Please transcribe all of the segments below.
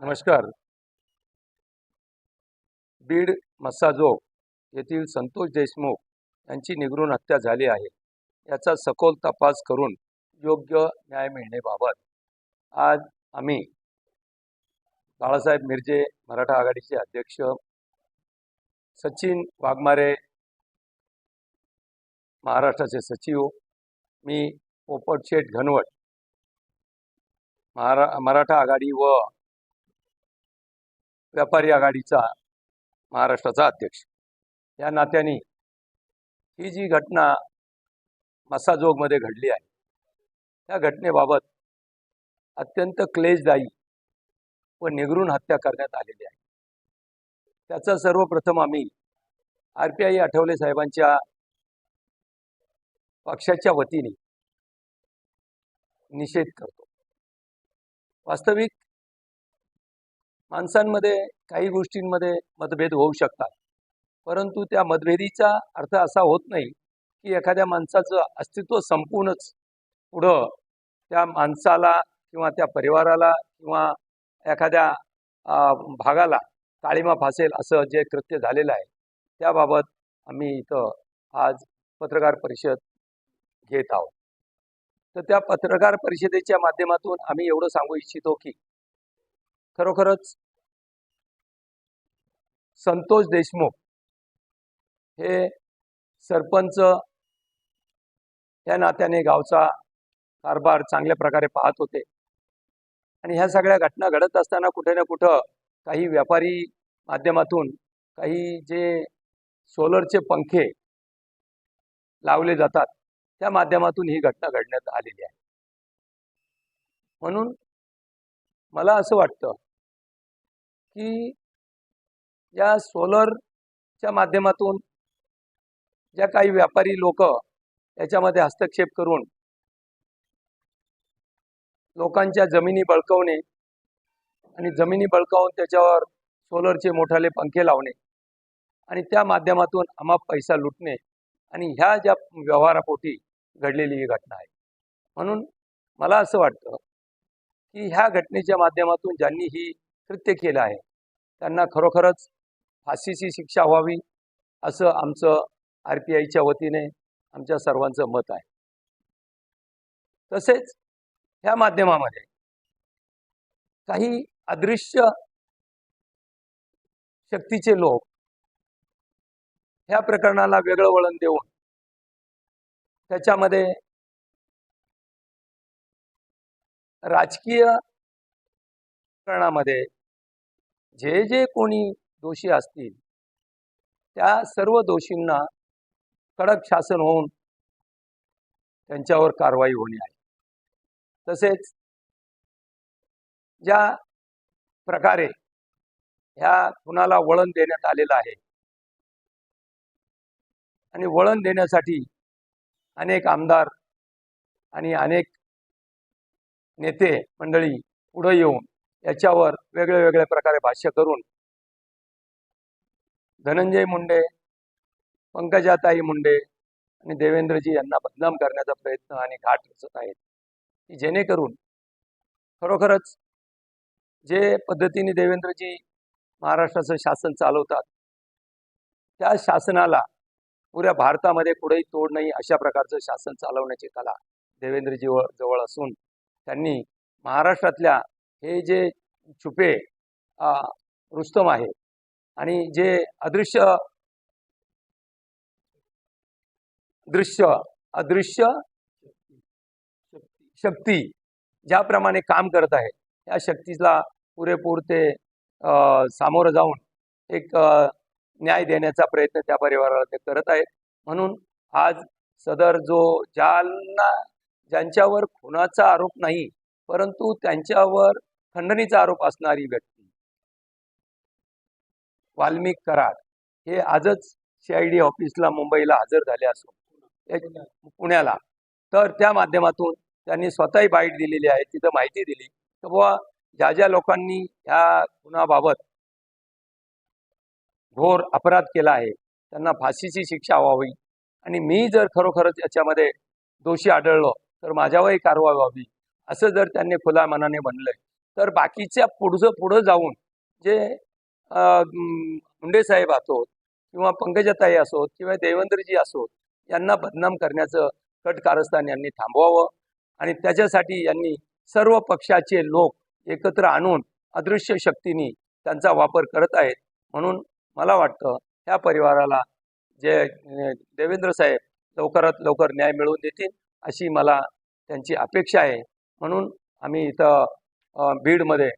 नमस्कार. बीड मस्साजोग येथील संतोष देशमुख यांची निगरून हत्या झाली आहे. याचा सखोल तपास करून योग्य न्याय मिळण्याबाबत आज आम्ही बाळासाहेब मिरजे मराठा आघाडीचे अध्यक्ष सचिन वाघमारे महाराष्ट्राचे सचिव मी पोपट शेठ घनवट महारा मराठा आघाडी व व्यापारी आघाडीचा महाराष्ट्राचा अध्यक्ष. या नात्याने ही जी घटना मसाजोगमध्ये घडली आहे त्या घटनेबाबत अत्यंत क्लेशदायी व निगरून हत्या करण्यात आलेली आहे. त्याचा सर्वप्रथम आम्ही आर पी आय आठवले साहेबांच्या पक्षाच्या वतीने निषेध करतो. वास्तविक माणसांमध्ये काही गोष्टींमध्ये मतभेद होऊ शकतात. परंतु त्या मतभेदीचा अर्थ असा होत नाही की एखाद्या माणसाचं अस्तित्व संपूनच पुढं त्या माणसाला किंवा त्या परिवाराला किंवा एखाद्या भागाला काळीमा फासेल असं जे कृत्य झालेलं आहे त्याबाबत आम्ही इथं आज पत्रकार परिषद घेत आहोत. तर त्या पत्रकार परिषदेच्या माध्यमातून आम्ही एवढं सांगू इच्छितो की खरोखरच संतोष देशमुख हे सरपंच या नात्याने गावचा कारभार चांगल्या प्रकारे पाहत होते. आणि ह्या सगळ्या घटना घडत असताना कुठे ना कुठं काही व्यापारी माध्यमातून काही जे सोलरचे पंखे लावले जातात त्या माध्यमातून ही घटना घडण्यात आलेली आहे. म्हणून मला असं वाटतं की या सोलरच्या माध्यमातून ज्या काही व्यापारी लोक याच्यामध्ये हस्तक्षेप करून लोकांच्या जमिनी बळकवणे आणि जमिनी बळकावून त्याच्यावर सोलरचे मोठाले पंखे लावणे आणि त्या माध्यमातून अमाप पैसा लुटणे आणि ह्या ज्या व्यवहारापोटी घडलेली ही घटना आहे. म्हणून मला असं वाटतं की ह्या घटनेच्या माध्यमातून ज्यांनी ही कृत्य केलं आहे त्यांना खरोखरच फाशीची शिक्षा व्हावी असं आमचं आर पी आयच्या वतीने आमच्या सर्वांचं मत आहे. तसेच ह्या माध्यमामध्ये काही अदृश्य शक्तीचे लोक ह्या प्रकरणाला वेगळं वळण देऊन त्याच्यामध्ये राजकीय करणामध्ये जे जे कोणी दोषी असतील त्या सर्व दोषींना कडक शासन होऊन त्यांच्यावर कारवाई होणे आहे. तसेच ज्या प्रकारे ह्या खुनाला वळण देण्यात आलेलं आहे आणि वळण देण्यासाठी अनेक आमदार आणि अनेक नेते मंडळी पुढे येऊन याच्यावर वेगळ्या वेगळ्या प्रकारे भाष्य करून धनंजय मुंडे पंकजाताई मुंडे आणि देवेंद्रजी यांना बदनाम करण्याचा प्रयत्न आणि घाट रचत आहेत. की जेणेकरून खरोखरच जे पद्धतीने देवेंद्रजी महाराष्ट्राचं शासन चालवतात त्या शासनाला पुऱ्या भारतामध्ये कुठेही तोड नाही अशा प्रकारचं शासन चालवण्याची कला देवेंद्रजी जवळ असून त्यांनी महाराष्ट्रातल्या हे जे छुपे रुस्तम आहे आणि जे अदृश्य दृश्य अदृश्य शक्ती ज्याप्रमाणे काम करत आहे त्या शक्तीला पुरेपूर ते सामोरं जाऊन एक न्याय देण्याचा प्रयत्न त्या परिवाराला ते करत आहेत. म्हणून आज सदर जो ज्यांना ज्यांच्यावर खुनाचा आरोप नाही परंतु त्यांच्यावर खंडणीचा आरोप असणारी व्यक्ती. वाल्मिक कराड हे आजच सीआयडी ऑफिसला मुंबईला हजर झाले असून पुण्याला. तर त्या माध्यमातून त्यांनी स्वतःही बाईट दिलेली आहे तिथं माहिती दिली. तर बुवा ज्या ज्या लोकांनी ह्या खुनाबाबत घोर अपराध केला आहे त्यांना फाशीची शिक्षा व्हावी. आणि मी जर खरोखरच याच्यामध्ये दोषी आढळलो तर माझ्यावरही कारवाई व्हावी. असं जर त्यांनी खुल्या मनाने म्हणलंय तर बाकीच्या पुढचं पुढं जाऊन जे मुंडे साहेब असोत किंवा पंकजाताई असोत किंवा देवेंद्रजी असोत यांना बदनाम करण्याचं कट कारस्थान यांनी थांबवावं आणि त्याच्यासाठी यांनी सर्व पक्षाचे लोक एकत्र आणून अदृश्य शक्तीने त्यांचा वापर करत आहेत. म्हणून मला वाटतं ह्या परिवाराला जे देवेंद्र साहेब लवकरात लवकर न्याय मिळवून देतील. अशी मला त्यांची अपेक्षा आहे. म्हणून आम्ही इथं बीडमध्ये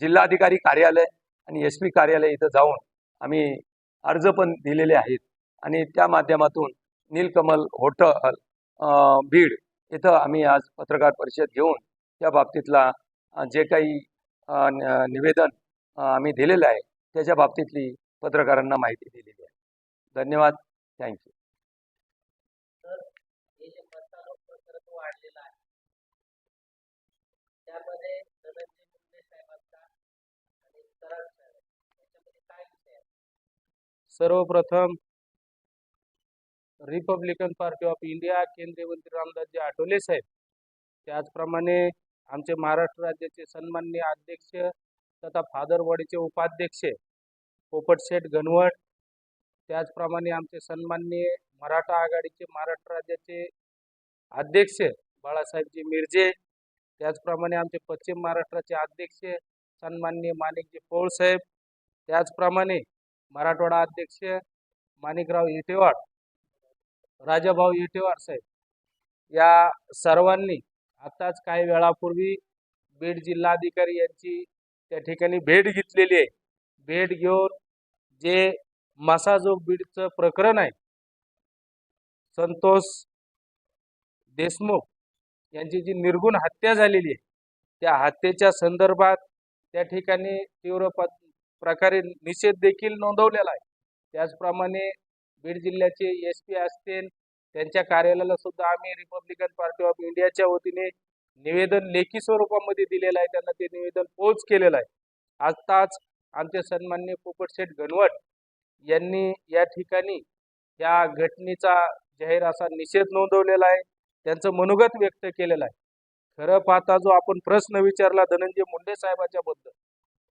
जिल्हाधिकारी कार्यालय आणि एस पी कार्यालय इथं जाऊन आम्ही अर्ज पण दिलेले आहेत. आणि त्या माध्यमातून नीलकमल होटल बीड इथं आम्ही आज पत्रकार परिषद घेऊन त्या बाबतीतला जे काही न- निवेदन आम्ही दिलेलं आहे. त्याच्या बाबतीतली पत्रकारांना माहिती दिलेली आहे. धन्यवाद. थँक्यू जे मसालो प्रकरण वाढलेलं आहे त्यामध्ये धनंजय मुंडे साहेबांचा आणि कराड साहेब याच्यामध्ये काय विषय आहे? सर्वप्रथम रिपब्लिकन पार्टी ऑफ इंडिया केंद्रीय मंत्री रामदासजी आठवले साहेब. त्याचप्रमाणे आमचे महाराष्ट्र राज्याचे सन्माननीय अध्यक्ष तथा फादरवाडीचे उपाध्यक्ष पोपटशेठ गणवट त्याचप्रमाणे आमचे सन्माननीय मराठा आघाडीचे महाराष्ट्र राज्याचे अध्यक्ष बाळासाहेबजी मिरजे. त्याचप्रमाणे आमचे पश्चिम महाराष्ट्राचे अध्यक्ष सन्माननीय माणिकजी पौळसाहेब त्याचप्रमाणे मराठवाडा अध्यक्ष माणिकराव येटेवाड राजाभाऊ येटेवाड साहेब. या सर्वांनी आत्ताच काही वेळापूर्वी बीड जिल्हाधिकारी यांची त्या ठिकाणी भेट घेतलेली आहे. भेट घेऊन जे मसाजोग बीडचं प्रकरण आहे संतोष देशमुख यांची जी निर्गुण हत्या झालेली आहे त्या हत्येच्या संदर्भात त्या ठिकाणी तीव्र प्रकारे निषेध देखील नोंदवलेला आहे. त्याचप्रमाणे बीड जिल्ह्याचे एस पी असतील त्यांच्या कार्यालयाला सुद्धा आम्ही रिपब्लिकन पार्टी ऑफ इंडियाच्या वतीने निवेदन लेखी स्वरूपामध्ये दिलेलं आहे त्यांना ते निवेदन पोच केलेलं आहे. आत्ताच आमचे सन्मान्य पोपटशेठ गणवट यांनी या ठिकाणी या घटनेचा जाहीर असा निषेध नोंदवलेला आहे. त्यांचं मनोगत व्यक्त केलेलं आहे. खरं पाहता जो आपण प्रश्न विचारला धनंजय मुंडे साहेबाच्या बद्दल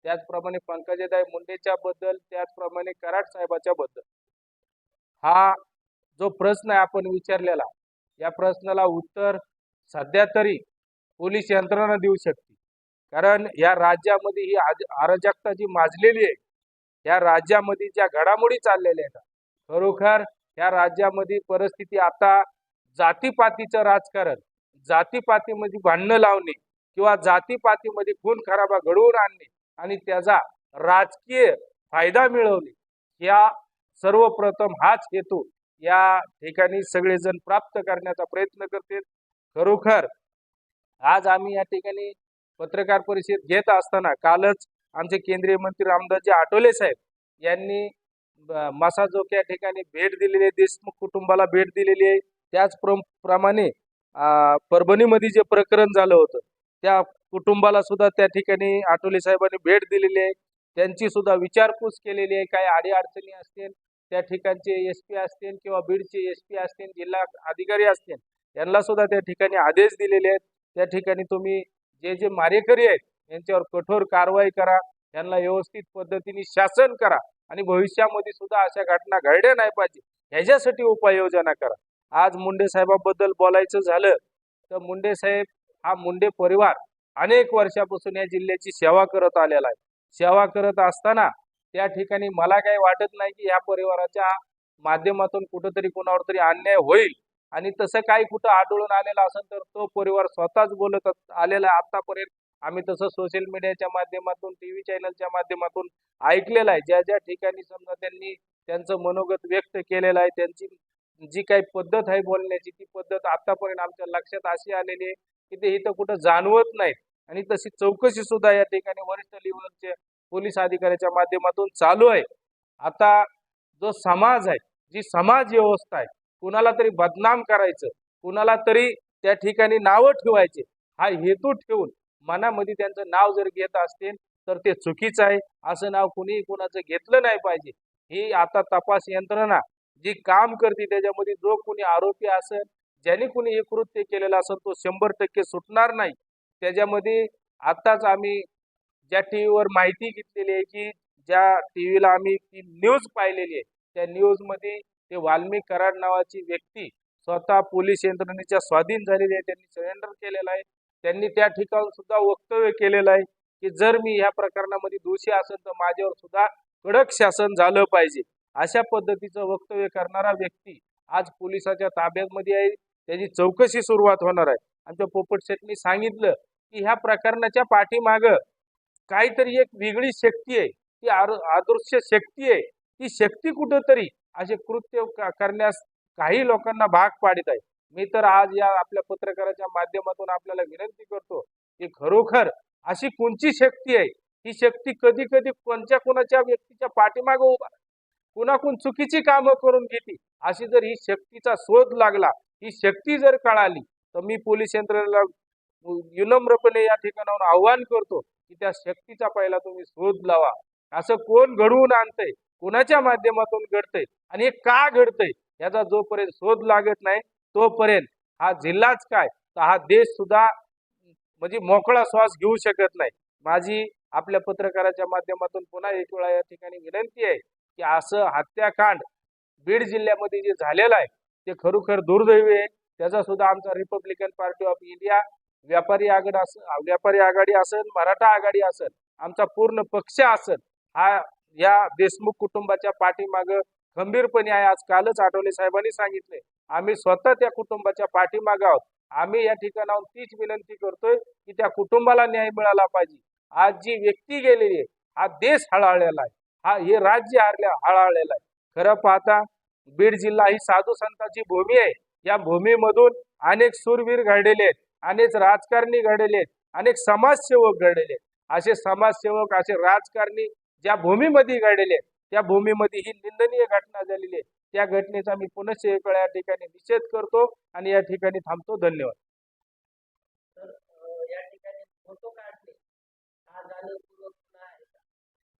त्याचप्रमाणे पंकजाताई मुंडेच्या बद्दल त्याचप्रमाणे कराड साहेबाच्या बद्दल हा जो प्रश्न आहे आपण विचारलेला या प्रश्नाला उत्तर सध्या तरी पोलीस यंत्रणा देऊ शकते. कारण या राज्यामध्ये ही अराजकता जी माजलेली आहे या राज्यामध्ये ज्या घडामोडी चाललेल्या आहेत खरोखर या राज्यामध्ये परिस्थिती आता जातीपातीचं राजकारण जातीपातीमध्ये भांडणं लावणे किंवा जातीपातीमध्ये खून खराबा घडवून आणणे आणि त्याचा राजकीय फायदा मिळवणे या सर्वप्रथम हाच हेतू या ठिकाणी सगळेजण प्राप्त करण्याचा प्रयत्न करतील. खरोखर आज आम्ही या ठिकाणी पत्रकार परिषद घेत असताना कालच आमचे केंद्रीय मंत्री रामदासजी आठवले साहेब यांनी मसाजोक या ठिकाणी भेट दिलेली आहे देशमुख कुटुंबाला भेट दिलेली आहे. त्याच प्र- प्रमाणे परभणीमध्ये जे प्रकरण झालं होतं त्या कुटुंबाला सुद्धा त्या ठिकाणी आठवले साहेबांनी भेट दिलेली आहे. त्यांची सुद्धा विचारपूस केलेली आहे काही अडीअडचणी असतील त्या ठिकाणचे एस पी असतील किंवा बीडचे एस पी असतील जिल्हा अधिकारी असतील यांना सुद्धा त्या ठिकाणी आदेश दिलेले आहेत. त्या ठिकाणी तुम्ही जे जे मारेकरी आहेत यांच्यावर कठोर कारवाई करा यांना व्यवस्थित पद्धतीने शासन करा आणि भविष्यामध्ये सुद्धा अशा घटना घडल्या नाही पाहिजे. ह्याच्यासाठी उपाययोजना करा. आज मुंडे साहेबाबद्दल बोलायचं झालं तर मुंडे साहेब हा मुंडे परिवार अनेक वर्षापासून या जिल्ह्याची सेवा करत आलेला आहे. सेवा करत असताना त्या ठिकाणी मला काही वाटत नाही की या परिवाराच्या माध्यमातून कुठंतरी कोणावर तरी अन्याय होईल. आणि तसं काही कुठं आढळून आलेलं असेल तर तो परिवार स्वतःच बोलत आलेला आहे आतापर्यंत आम्ही तसं सोशल मीडियाच्या माध्यमातून टी व्ही चॅनलच्या माध्यमातून ऐकलेलं आहे. ज्या ज्या ठिकाणी समजा त्यांनी त्यांचं मनोगत व्यक्त केलेलं आहे त्यांची जी काही पद्धत आहे बोलण्याची ती पद्धत आतापर्यंत आमच्या लक्षात अशी आलेली आहे की ते इथं कुठं जाणवत नाहीत आणि तशी चौकशी सुद्धा या ठिकाणी वरिष्ठ लेवलचे पोलीस अधिकाऱ्याच्या माध्यमातून चालू आहे. आता जो समाज आहे जी समाज व्यवस्था आहे कुणाला तरी बदनाम करायचं कुणाला तरी त्या ठिकाणी नावं ठेवायचे हा हेतू ठेवून मनामध्ये त्यांचं नाव जर घेत असतील तर ते चुकीचं आहे. असं नाव कुणीही कुणाचं घेतलं नाही पाहिजे. ही आता तपास यंत्रणा जी काम करते त्याच्यामध्ये जो कोणी आरोपी असेल ज्याने कुणी हे कृत्य केलेलं असेल तो शंभर टक्के सुटणार नाही. त्याच्यामध्ये आताच आम्ही ज्या टी व्हीवर माहिती घेतलेली आहे की ज्या टी व्हीला आम्ही ती न्यूज पाहिलेली आहे त्या न्यूजमध्ये ते वाल्मिक कराड नावाची व्यक्ती स्वतः पोलीस यंत्रणेच्या स्वाधीन झालेली आहे. त्यांनी सरेंडर केलेलं आहे. त्यांनी त्या ठिकाणी सुद्धा वक्तव्य केलेलं आहे की जर मी ह्या प्रकरणामध्ये दोषी असेल तर माझ्यावर सुद्धा कडक शासन झालं पाहिजे. अशा पद्धतीचं वक्तव्य करणारा व्यक्ती आज पोलिसाच्या ताब्यामध्ये आहे. त्याची चौकशी सुरुवात होणार आहे. आमच्या पोपट शेटनी सांगितलं की ह्या प्रकरणाच्या पाठीमागं काहीतरी एक वेगळी शक्ती आहे. ती आर- शक्ती आहे. ती शक्ती कुठंतरी असे कृत्य करण्यास काही लोकांना भाग पाडित आहे. मी तर आज या आपल्या पत्रकाराच्या माध्यमातून आपल्याला विनंती करतो की खरोखर अशी कोणची शक्ती आहे? ही शक्ती कधी कधी कोणत्या कोणाच्या व्यक्तीच्या पाठीमागे उभा कुणाकून चुकीची कामं करून घेते? अशी जर ही शक्तीचा शोध लागला ही शक्ती जर कळाली तर मी पोलीस यंत्रणेला विनम्रपणे या ठिकाणाहून आव्हान करतो की त्या शक्तीचा पहिला तुम्ही शोध लावा. असं कोण घडवून आणतंय? कुणाच्या माध्यमातून घडतंय आणि हे का घडतंय याचा जोपर्यंत शोध लागत नाही तोपर्यंत हा जिल्हाच काय? तर हा देश सुद्धा म्हणजे मोकळा श्वास घेऊ शकत नाही. माझी आपल्या पत्रकाराच्या माध्यमातून पुन्हा एक वेळा या ठिकाणी विनंती आहे की असं हत्याकांड बीड जिल्ह्यामध्ये जे झालेलं आहे ते खरोखर दुर्दैवी आहे. त्याचा सुद्धा आमचा रिपब्लिकन पार्टी ऑफ इंडिया व्यापारी आघाडी असेल व्यापारी आघाडी असेल मराठा आघाडी असेल आमचा पूर्ण पक्ष असेल हा या देशमुख कुटुंबाच्या पाठीमागं खंबीरपणे आहे. आज कालच आठवले साहेबांनी सांगितले. आम्ही स्वतः त्या कुटुंबाच्या पाठीमाग आहोत. आम्ही या ठिकाणाहून तीच विनंती करतोय की त्या कुटुंबाला न्याय मिळाला पाहिजे. आज जी व्यक्ती गेलेली आहे हा देश हळहळलेला आहे. हा हे राज्य हरल्या हळहळलेला आहे. खरं पाहता बीड जिल्हा ही साधू संतांची भूमी आहे. या भूमीमधून अनेक सूरवीर घडलेले आहेत. अनेक राजकारणी घडलेले आहेत. अनेक समाजसेवक घडलेले आहेत. असे समाजसेवक असे राजकारणी ज्या भूमीमध्ये घडलेले त्या भूमीमध्ये ही निंदनीय घटना झालेली आहे. त्या घटनेचा मी पुनश्च एक वेळा या ठिकाणी निषेध करतो आणि या ठिकाणी थांबतो. धन्यवाद.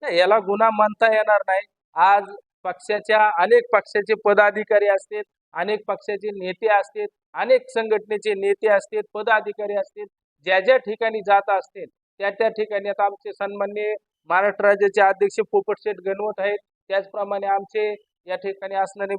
नाही याला गुन्हा मानता येणार नाही. आज पक्षाच्या अनेक पक्षाचे पदाधिकारी असतील अनेक पक्षाचे नेते असतील अनेक संघटनेचे नेते असतील पदाधिकारी असतील ज्या ज्या ठिकाणी जात असतील त्या त्या ठिकाणी आता आमचे सन्मान्य महाराष्ट्र राज्याचे अध्यक्ष पोपटशेठ गणवत आहेत. त्याचप्रमाणे आमचे या ठिकाणी असणारे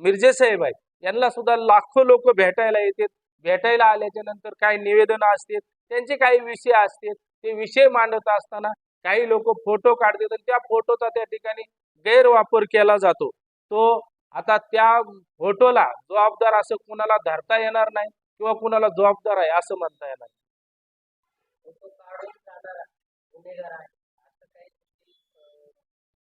मिर्जे साहेब आहेत. यांना सुद्धा लाखो लोक भेटायला येतात. भेटायला आल्याच्यानंतर काही निवेदनं असतात. त्यांचे काही विषय असतात. ते विषय मांडत असताना काही लोक फोटो काढतात आणि त्या फोटोचा त्या ठिकाणी गैरवापर केला जातो. तो आता त्या फोटोला जबाबदार असं कुणाला धरता येणार नाही किंवा कुणाला जबाबदार आहे असं म्हणता येणार नाही. फोटो काढून जाणारा गुन्हेगार आहे असं काही गोष्टी अं,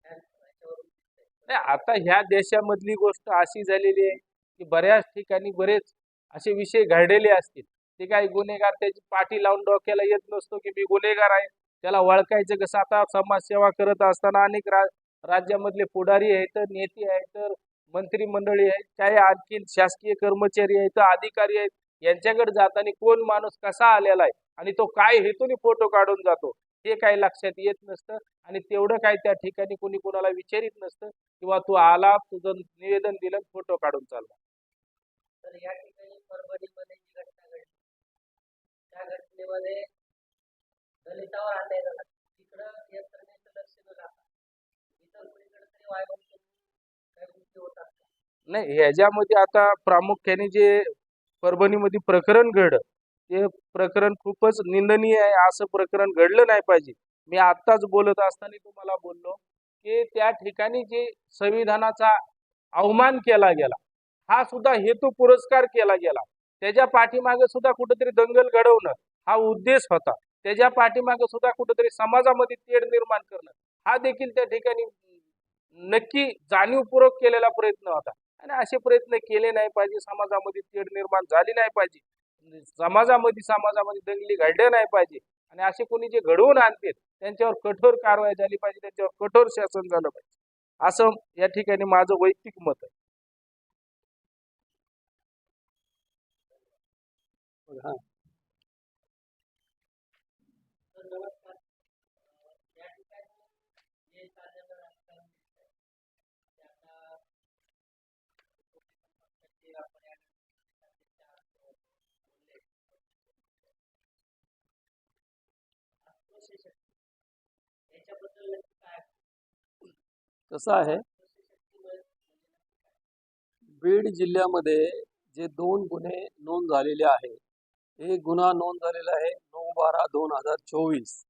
ह्या- ह्याच्यावरून दिसतंय. नाही आता ह्या देशामधली गोष्ट अशी झालेली आहे की बऱ्याच ठिकाणी बरेच असे विषय घडलेले असतील. ते काही गुन्हेगार त्याची पाठी लावून डोक्याला येत नसतो की मी गुन्हेगार आहे. त्याला ओळखायचं कसं? आता समाजसेवा करत असताना अनेक रा राज्यामधले पुढारी आहेत नेते आहेत मंत्रिमंडळी आहेत काही आणखी शासकीय कर्मचारी आहेत अधिकारी आहेत. यांच्याकडे जाताना कोण माणूस कसा आलेला आहे? आणि तो काय हेतूने फोटो काढून जातो? हे काही लक्षात येत नसतं आणि तेवढं काही त्या ठिकाणी कोणी कोणाला विचारित नसतं किंवा तू आला तुझं निवेदन दिलं फोटो काढून चालला तर या ठिकाणी परभणीमध्ये जी घटना घडली त्या घटनेमध्ये दलितावर अन्याय झाला तिकडं यंत्रणेचं लक्ष न लागता इतर कुणीकडे तरी वायवंत काही गोष्टी होतात का? नाही ह्याच्यामध्ये आता प्रामुख्याने जे परभणीमध्ये प्रकरण घडलं ते प्रकरण खूपच निंदनीय आहे. असं प्रकरण घडलं नाही पाहिजे. मी आत्ताच बोलत असताना तुम्हाला बोललो की त्या ठिकाणी जे संविधानाचा अवमान केला गेला हा सुद्धा हेतू पुरस्कार केला गेला. त्याच्या पाठीमागे सुद्धा कुठेतरी दंगल घडवणं हा उद्देश होता. त्याच्या पाठीमागे सुद्धा कुठेतरी समाजामध्ये तेढ निर्माण करणं हा देखील त्या ठिकाणी नक्की जाणीवपूर्वक केलेला प्रयत्न होता. आणि असे प्रयत्न केले नाही पाहिजे. समाजामध्ये तेढ निर्माण झाली नाही पाहिजे. म्हणजे समाजामध्ये समाजामध्ये दंगली घडल्या नाही पाहिजे. आणि असे कोणी जे घडवून आणते त्यांच्यावर कठोर कारवाई झाली पाहिजे त्यांच्यावर कठोर शासन झालं पाहिजे. असं या ठिकाणी माझं वैयक्तिक मत आहे. हा. कसं आहे? बीड जिल्ह्यामध्ये जे दोन गुन्हे नोंद झालेले आहे एक गुन्हा नोंद झालेला आहे नऊ बारा दोन हजार चोवीस.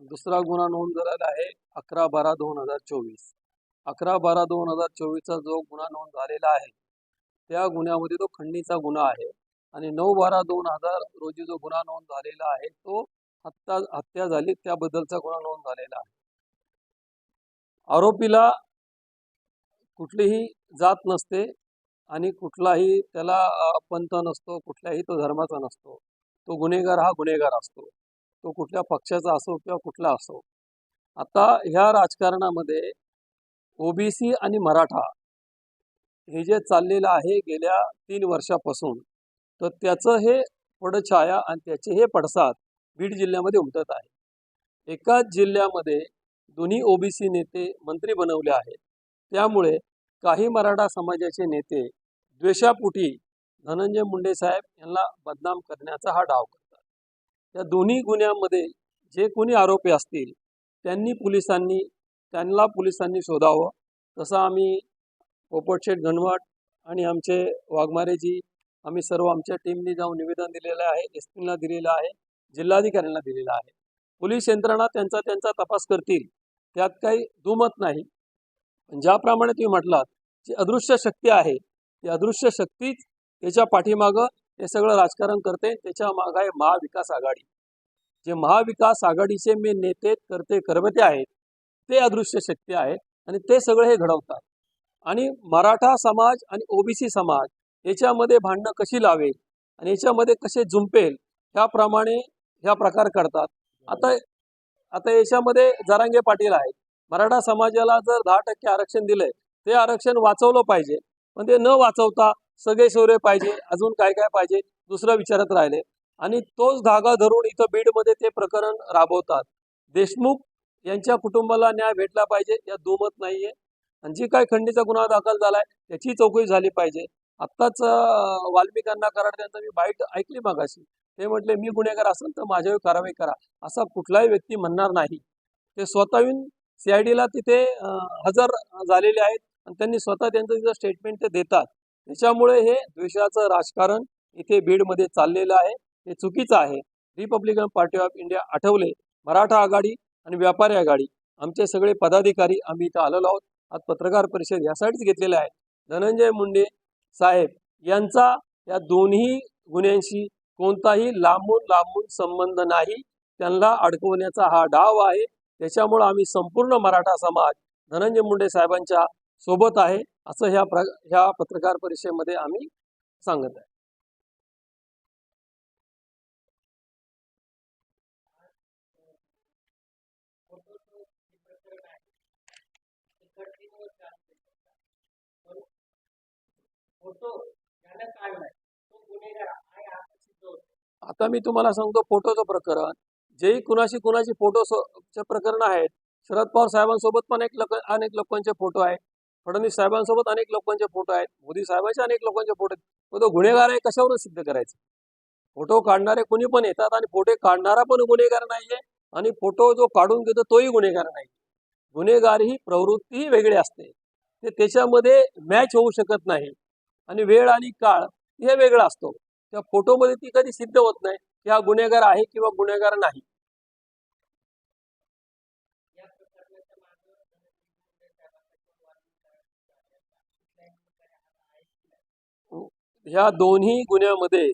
दुसरा गुन्हा नोंद झालेला आहे अकरा बारा दोन हजार चोवीस. अकरा बारा दोन हजार चोवीसचा जो गुन्हा नोंद झालेला आहे त्या गुन्ह्यामध्ये तो खंडणीचा गुन्हा आहे. आणि नऊ बारा दोन हजार रोजी जो गुन्हा नोंद झालेला आहे तो हत्या हत्या झाली त्याबद्दलचा गुन्हा नोंद झालेला आहे. आरोपीला कुठलीही जात नसते आणि कुठलाही त्याला पंथ नसतो कुठल्याही तो धर्माचा नसतो. तो गुन्हेगार हा गुन्हेगार असतो. तो कुठल्या पक्षाचा असो किंवा कुठला असो. आता ह्या राजकारणामध्ये ओबीसी आणि मराठा हे जे चाललेलं आहे गेल्या तीन वर्षापासून तर त्याचं हे पडछाया आणि त्याचे हे पडसाद बीड जिल्ह्यामध्ये उमटत आहे. एकाच जिल्ह्यामध्ये दोन्ही ओबीसी नेते मंत्री बनवले आहेत. त्यामुळे काही मराठा समाजाचे नेते द्वेषापोटी धनंजय मुंडे साहेब यांना बदनाम करण्याचा हा डाव करतात. या दोन्ही गुन्ह्यामध्ये जे कोणी आरोपी असतील त्यांनी पोलिसांनी त्यांना पोलिसांनी शोधावं. तसं आम्ही पोपटशेठ घनवट आणि आमचे वाघमारेजी आम्ही सर्व आमच्या टीमनी जाऊन निवेदन दिलेलं आहे एस पीला दिलेलं आहे. जिल्हाधिकाऱ्यांना दिलेला आहे. पोलीस यंत्रणा त्यांचा त्यांचा तपास करतील. त्यात काही दुमत नाही. पण ज्याप्रमाणे तुम्ही म्हटलात जी अदृश्य शक्ती आहे ती अदृश्य शक्तीच त्याच्या पाठीमागं हे सगळं राजकारण करते. त्याच्या मागं आहे महाविकास आघाडी. जे महाविकास आघाडीचे मी नेते करते कर्मते आहेत ते अदृश्य शक्ती आहेत आणि ते सगळे हे घडवतात. आणि मराठा समाज आणि ओबीसी समाज याच्यामध्ये भांडणं कशी लावेल आणि याच्यामध्ये कसे जुंपेल त्याप्रमाणे ह्या प्रकार करतात. आता आता याच्यामध्ये जरांगे पाटील आहेत. मराठा समाजाला जर दहा टक्के आरक्षण दिलंय ते आरक्षण वाचवलं पाहिजे. पण ते न वाचवता सगळे सोरे पाहिजे अजून काय काय पाहिजे दुसरं विचारत राहिले. आणि तोच धागा धरून इथं बीडमध्ये ते प्रकरण राबवतात. देशमुख यांच्या कुटुंबाला न्याय भेटला पाहिजे या दुमत नाहीये. आणि जी काय खंडीचा गुन्हा दाखल झालाय त्याची चौकशी झाली पाहिजे. आत्ताच वाल्मिकांना कराड त्यांचं मी बाईट ऐकली मागाशी. ते म्हटले मी गुन्हेगार असेल तर माझ्यावर कारवाई करा. असा कुठलाही व्यक्ती म्हणणार नाही. ते स्वतः येऊन सीआयडीला तिथे हजर झालेले आहेत आणि त्यांनी स्वतः त्यांचं तिथं स्टेटमेंट ते देतात. त्याच्यामुळे हे द्वेषाचं राजकारण इथे बीडमध्ये चाललेलं आहे. हे चुकीचं आहे. Republican Party of India Athawale. Maratha आघाडी आणि व्यापारी आघाडी. आमचे सगळे पदाधिकारी आम्ही इथं आलेलो आहोत. आज पत्रकार परिषद यासाठीच घेतलेले आहे धनंजय मुंडे साहेब यांचा या दोन्ही गुन्ह्यांशी कोणताही लांबून लांबून संबंध नाही त्यांना अडकवण्याचा हा डाव आहे त्याच्यामुळं आम्ही संपूर्ण मराठा समाज धनंजय मुंडे साहेबांच्या सोबत आहे असं ह्या प्र ह्या पत्रकार परिषदेमध्ये आम्ही सांगत आहे फोटो काढलाय तो गुन्हेगार आहे असं सिद्ध होतं आता मी तुम्हाला सांगतो फोटोचं प्रकरण. जेही कुणाशी कुणाची फोटो चे प्रकरण आहेत शरद पवार साहेबांसोबत पण एक लोक अनेक लोकांचे फोटो आहेत. फडणवीस साहेबांसोबत अनेक लोकांचे फोटो आहेत. मोदी साहेबांचे अनेक लोकांचे फोटो आहेत. तो गुन्हेगार आहे कशावरून सिद्ध करायचं? फोटो काढणारे कोणी पण येतात आणि फोटो काढणारा पण गुन्हेगार नाहीये आणि फोटो जो काढून घेतो तोही गुन्हेगार नाही गुन्हेगार ही प्रवृत्तीही वेगळी असते. ते त्याच्यामध्ये मॅच होऊ शकत नाही. आणि वेळ आणि काळ हे वेगळा असतो. त्या फोटोमध्ये ती कधी सिद्ध होत नाही की हा गुन्हेगार आहे किंवा गुन्हेगार नाही. या ह्या दोन्ही गुन्ह्यामध्ये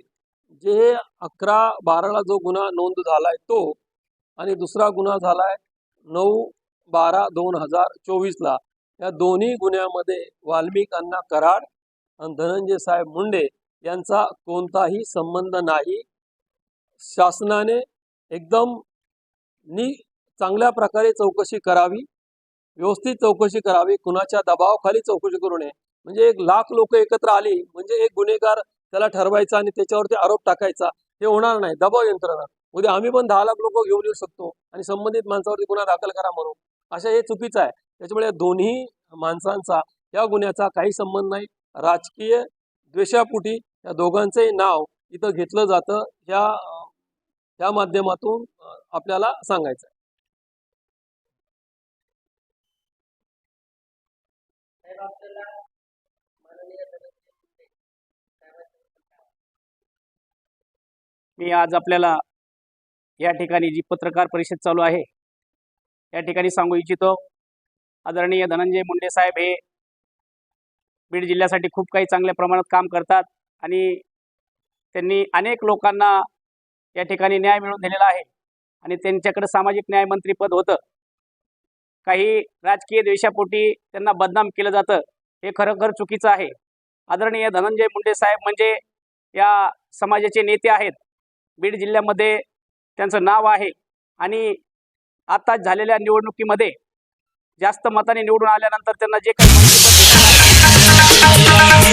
जे अकरा बाराला जो गुन्हा नोंद झालाय तो आणि दुसरा गुन्हा झालाय नऊ बारा दोन हजार चोवीसला. या दोन्ही गुन्ह्यामध्ये वाल्मिकांना कराड आणि धनंजय साहेब मुंडे यांचा कोणताही संबंध नाही. शासनाने एकदम नि चांगल्या प्रकारे चौकशी करावी व्यवस्थित चौकशी करावी कुणाच्या दबावाखाली चौकशी करू नये. म्हणजे एक लाख लोक एकत्र आली म्हणजे एक गुन्हेगार त्याला ठरवायचा आणि त्याच्यावरती आरोप टाकायचा हे होणार नाही. दबाव यंत्रणा. उद्या आम्ही पण दहा लाख लोक घेऊन येऊ शकतो आणि संबंधित माणसावरती गुन्हा दाखल करा म्हणून. अशा हे चुकीचं आहे. त्याच्यामुळे दोन्ही माणसांचा या गुन्ह्याचा काही संबंध नाही. राजकीय द्वेषापुटी या दोघांचंही नाव इथं घेतलं जातं. ह्या ह्या माध्यमातून आपल्याला सांगायचं आहे. मी आज आपल्याला या ठिकाणी जी पत्रकार परिषद चालू आहे या ठिकाणी सांगू इच्छितो. आदरणीय धनंजय मुंडे साहेब हे बीड जिल्ह्यासाठी खूप काही चांगल्या प्रमाणात काम करतात. आणि त्यांनी अनेक लोकांना या ठिकाणी न्याय मिळवून दिलेला आहे. आणि त्यांच्याकडे सामाजिक न्याय मंत्रीपद होतं. काही राजकीय द्वेषापोटी त्यांना बदनाम केलं जातं हे खरोखर चुकीचं आहे. आदरणीय धनंजय मुंडे साहेब म्हणजे या समाजाचे नेते आहेत. बीड जिल्ह्यामध्ये त्यांचं नाव आहे. आणि आता झालेल्या निवडणुकीमध्ये जास्त मताने निवडून आल्यानंतर त्यांना जे काही Yeah.